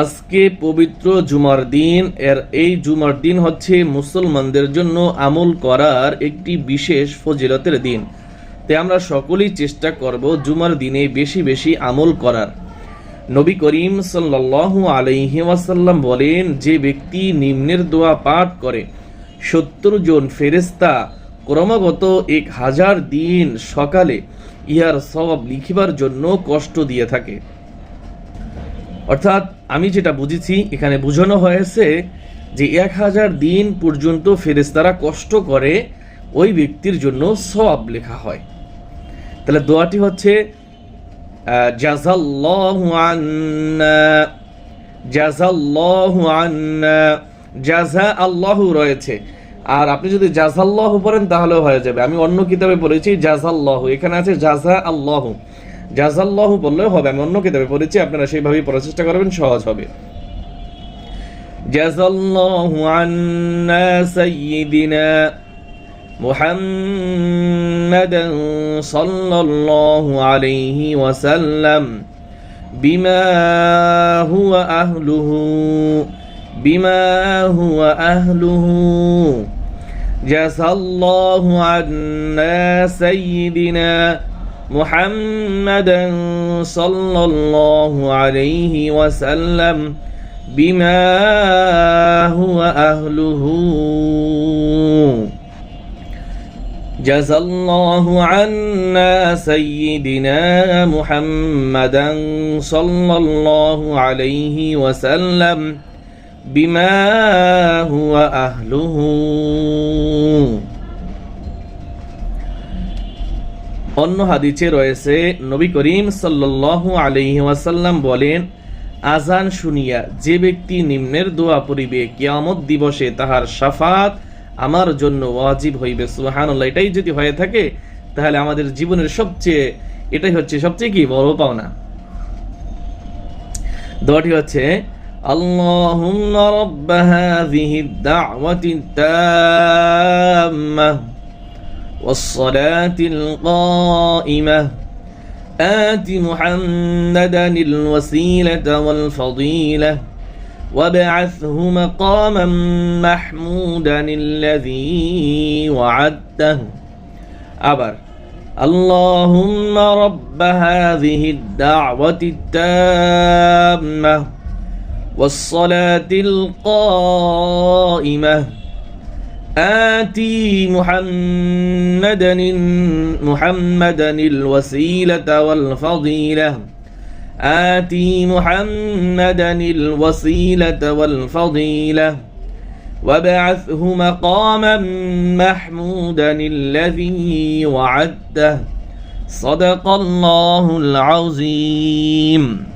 আজকে পবিত্র জুমার দিন। এর এই জুমার দিন হচ্ছে মুসলমানদের জন্য আমল করার একটি বিশেষ ফজিলতের দিন। তাই আমরা সকলেই চেষ্টা করব জুমার দিনে বেশি বেশি আমল করার। নবী করিম সাল্লাল্লাহু আলাইহি ওয়াসাল্লাম বলেন, যে ব্যক্তি নিম্নের দোয়া পাঠ করে, সত্তর জন ফেরেস্তা ক্রমাগত এক হাজার দিন সকালে ইহার সওয়াব লিখিবার জন্য কষ্ট দিয়ে থাকে। অর্থাৎ আমি যেটা বুঝেছি, এখানে বোঝানো হয়েছে যে এক হাজার দিন পর্যন্ত ফেরেস্তারা কষ্ট করে ওই ব্যক্তির জন্য সব লেখা হয়। তাহলে দোয়াটি হচ্ছে জাজাল্লাহু রয়েছে। আর আপনি যদি জাজাল্লাহু পড়েন তাহলেও হয়ে যাবে। আমি অন্য কিতাবে পড়েছি জাজাল্লাহু এখানে আছে জাজা আল্লাহু। জাজাল্লাহু বললেও হবে আমি অন্য কিতাবে পড়েছি আপনারা সেইভাবেই পড়ার চেষ্টা করবেন সহজ হবে জাজাল্লাহু আন্না সাইয়্যিদিনা محمدا صلى الله عليه وسلم بما هو أهله بما هو أهله جزى الله عنا سيدنا محمدا صلى الله عليه وسلم بما هو أهله. جزى الله عنا سيدنا محمدا صلى الله عليه وسلم بما هو أهله. অন্য হাদিসে রয়েছে নবী করিম সাল্লাল্লাহু আলাইহি ওয়াসাল্লাম বলেন আজান শুনিয়া যে ব্যক্তি নিম্নের দোয়া পড়িবে কিয়ামত দিবসে তাহার শাফাত আমার জন্য ওয়াজিব হইবে সুবহানাল্লাহ এটাই যদি হয়ে থাকে তাহলে আমাদের জীবনের সবচেয়ে এটাই হচ্ছে সবচেয়ে কি বড় পাওনা দোয়াটি হচ্ছে اللهم رب هذه الدعوة التامة والصلاة القائمة. آت محمدا الوسيلة والفضيلة. وابعثه مقاما محمودا الذي وعدته. أبر. اللهم رب هذه الدعوة التامة والصلاة القائمة. آتي محمدا محمدا الوسيلة والفضيلة. آتي محمدا الوسيلة والفضيلة. وابعثه مقاما محمودا الذي وعدته. صدق الله العظيم.